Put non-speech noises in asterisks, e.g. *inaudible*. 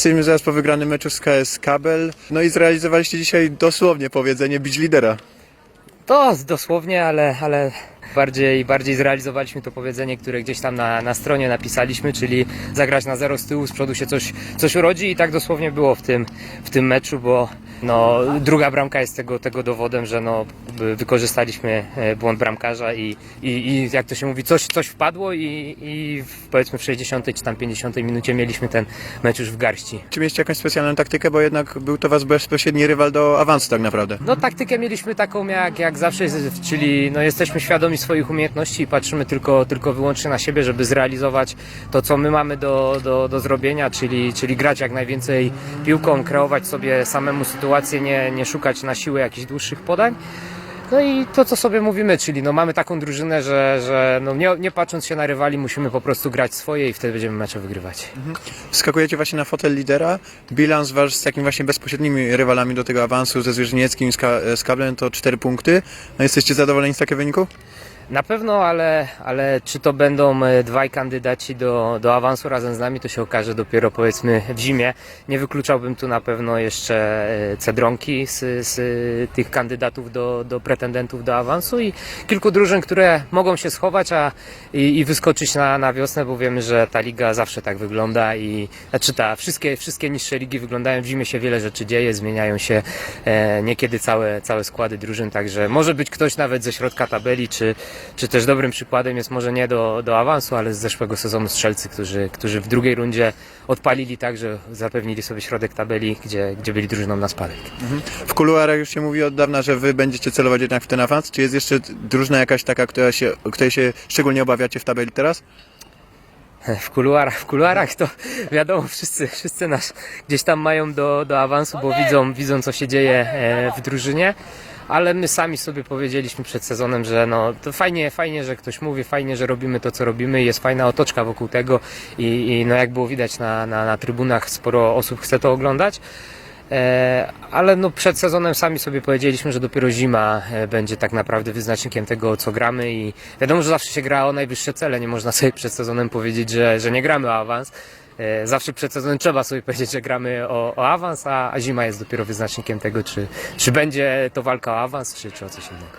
Jesteśmy zaraz po wygranym meczu z KS Kabel. No i zrealizowaliście dzisiaj dosłownie powiedzenie bić lidera. To dosłownie, ale, ale bardziej, bardziej zrealizowaliśmy to powiedzenie, które gdzieś tam na, na stronie napisaliśmy, czyli zagrać na zero z tyłu, z przodu się coś, coś urodzi i tak dosłownie było w tym, w tym meczu, bo no, druga bramka jest tego, tego dowodem, że no, wy- wykorzystaliśmy e, błąd bramkarza i, i, i jak to się mówi, coś, coś wpadło i, i w, powiedzmy w 60 czy tam 50 minucie mieliśmy ten mecz już w garści. Czy mieliście jakąś specjalną taktykę, bo jednak był to wasz bezpośredni rywal do awansu tak naprawdę. No taktykę mieliśmy taką jak, jak zawsze, czyli no, jesteśmy świadomi swoich umiejętności i patrzymy tylko, tylko wyłącznie na siebie, żeby zrealizować to, co my mamy do, do, do zrobienia, czyli, czyli grać jak najwięcej piłką, kreować sobie samemu sytuację, nie, nie szukać na siłę jakichś dłuższych podań. No i to, co sobie mówimy, czyli no, mamy taką drużynę, że, że no, nie, nie patrząc się na rywali, musimy po prostu grać swoje i wtedy będziemy mecze wygrywać. Skakujecie właśnie na fotel lidera. Bilans wasz z takimi właśnie bezpośrednimi rywalami do tego awansu ze Zwierzynieckim z, z Kablem to 4 punkty. No jesteście zadowoleni z takiego wyniku? Na pewno, ale, ale czy to będą e, dwaj kandydaci do, do awansu razem z nami, to się okaże dopiero powiedzmy w zimie. Nie wykluczałbym tu na pewno jeszcze e, Cedronki z, z tych kandydatów do, do pretendentów do awansu i kilku drużyn, które mogą się schować a, i, i wyskoczyć na, na wiosnę, bo wiemy, że ta liga zawsze tak wygląda i znaczy ta, wszystkie, wszystkie niższe ligi wyglądają, w zimie się wiele rzeczy dzieje, zmieniają się e, niekiedy całe, całe składy drużyn, także może być ktoś nawet ze środka tabeli, czy, czy też dobrym przykładem jest może nie do, do awansu, ale z zeszłego sezonu strzelcy, którzy, którzy w drugiej rundzie odpalili tak, że zapewnili sobie środek tabeli, gdzie, gdzie byli drużyną na spadek. W kuluarach już się mówi od dawna, że wy będziecie celować jednak w ten awans. Czy jest jeszcze drużyna jakaś taka, która się, której się szczególnie obawiacie w tabeli teraz? W kuluarach, w kuluarach to wiadomo, wszyscy, wszyscy nas gdzieś tam mają do, do awansu, bo widzą, widzą co się dzieje e, w drużynie. Ale my sami sobie powiedzieliśmy przed sezonem, że no to fajnie, fajnie, że ktoś mówi, fajnie, że robimy to, co robimy i jest fajna otoczka wokół tego i, i no jak było widać na, na, na trybunach, sporo osób chce to oglądać. E, ale no przed sezonem sami sobie powiedzieliśmy, że dopiero zima e, będzie tak naprawdę wyznacznikiem tego, co gramy i wiadomo, że zawsze się gra o najwyższe cele, nie można *laughs* sobie przed sezonem powiedzieć, że, że nie gramy o awans. E, Zawsze przed sezonem trzeba sobie powiedzieć, że gramy o, o awans, a, a zima jest dopiero wyznacznikiem tego, czy, czy będzie to walka o awans, czy, czy o coś innego.